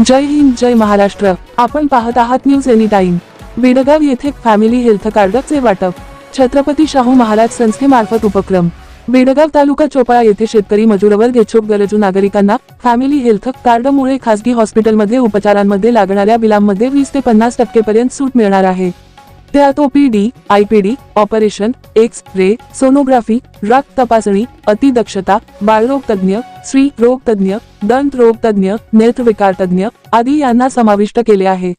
जय हिंद जय महाराष्ट्र. आपण पाहत आहात न्यूज एनी टाइम बेडगाव येथे फॅमिली हेल्थ कार्डचे वाटप. छत्रपती शाहू महाराज संस्थेमार्फत उपक्रम. बेडगाव तालुका चोपळा येथे शेतकरी मजुरावर इच्छुक गरजू नागरिकांना फॅमिली हेल्थ कार्डमुळे खासगी हॉस्पिटलमध्ये उपचारांमध्ये लागणाऱ्या बिलांमध्ये वीस ते पन्नास टक्केपर्यंत सूट मिळणार आहे. त्यात OPD IPD operation X ray sonography रक्त तपासणी अतिदक्षता बाळरोग तज्ञ स्त्री रोग तज्ञ दंत रोग तज्ञ नेत्रविकार तज्ञ आदी यांना समाविष्ट केले आहे.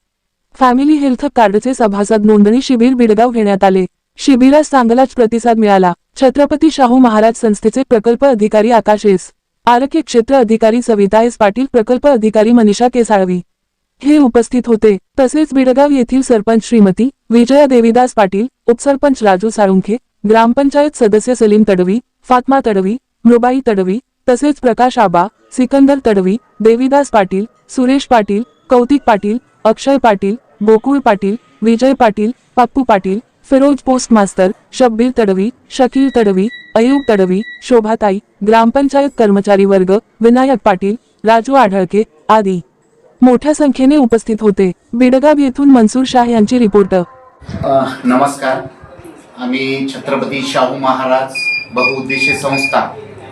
फॅमिली हेल्थ कार्डचे सभासद नोंदणी शिबिर बिडगाव घेण्यात आले. शिबिरास चांगलाच प्रतिसाद मिळाला. छत्रपती शाहू महाराज संस्थेचे प्रकल्प अधिकारी आकाश एस. आरोग्य क्षेत्र अधिकारी सविता एस पाटील प्रकल्प अधिकारी मनीषा केसाळवी. हे उपस्थित होते. तसेच बिडगाव येथील सरपंच श्रीमती विजया देवीदास पाटील उपसरपंच राजू साळुंखे ग्रामपंचायत सदस्य सलीम तडवी फातमा तडवी मृबाई तडवी तसेच प्रकाश आबा सिकंदर तडवी देवीदास पाटील सुरेश पाटील कौतिक पाटील अक्षय पाटील गोकुळ पाटील विजय पाटील पप्पू पाटील फिरोज पोस्ट मास्तर शब्बीर तडवी शकील तडवी अयूब तडवी शोभाताई ग्रामपंचायत कर्मचारी वर्ग विनायक पाटील राजू आढळके आदी. मोठ्या संख्येने उपस्थित होते. बिडगाव येथून मनसूर शाह यांची रिपोर्ट. नमस्कार. आम्ही छत्रपती शाहू महाराज बहुउद्देशीय संस्था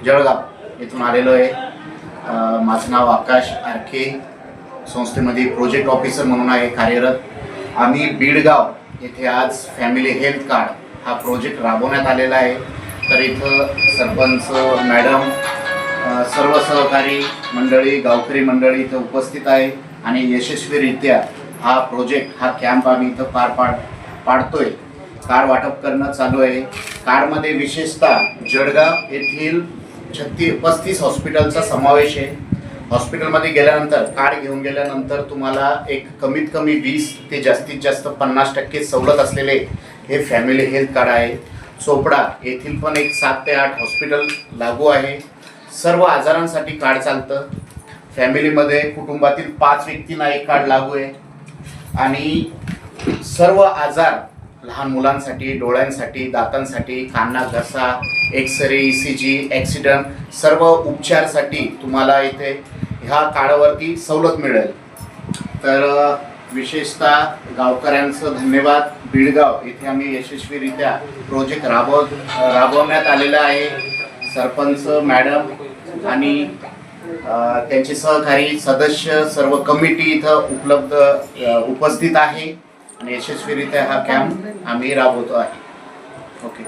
जळगाव येथून आलेलो आहे. माझं नाव आकाश आरखे संस्थेमध्ये प्रोजेक्ट ऑफिसर म्हणून आहे कार्यरत. आम्ही बीडगाव येथे आज फॅमिली हेल्थ कार्ड हा प्रोजेक्ट राबवण्यात आलेला आहे. तर इथं सरपंच मॅडम सर्व सहकारी मंडळी गावकरी मंडळी इथं उपस्थित आहे आणि यशस्वीरित्या हा प्रोजेक्ट हा कॅम्प आम्ही इथं पार पाड पाडतोय. कार्ड वाटप करणं चालू आहे. कार्डमध्ये विशेषतः जळगाव येथील छत्तीस पस्तीस हॉस्पिटलचा समावेश आहे. हॉस्पिटलमध्ये गेल्यानंतर कार्ड घेऊन गेल्यानंतर तुम्हाला एक कमीत कमी वीस ते जास्तीत जास्त पन्नास टक्के सवलत असलेले हे फॅमिली हेल्थ कार्ड आहे. चोपडा येथील पण एक सात ते आठ हॉस्पिटल लागू आहे. सर्व आजारांसाठी कार्ड चालतं. फॅमिलीमध्ये कुटुंबातील पाच व्यक्तींना एक कार्ड लागू आहे. आणि सर्व आजार लहान मुलांसाठी डोळ्यांसाठी दातांसाठी काना घसा X ray E C G accident सर्व उपचारसाठी तुम्हाला इथे ह्या कार्डावरती सवलत मिळेल. तर विशेषतः गावकऱ्यांचं धन्यवाद. बिळगाव इथे आम्ही यशस्वीरित्या प्रोजेक्ट राबव राबवण्यात आलेला आहे. सरपंच मॅडम आणि त्यांचे सहकारी सदस्य सर्व कमिटी इथं उपलब्ध उपस्थित आहे. आणि यशस्वीरित्या हा कॅम्प आम्ही राबवतो आहे. ओके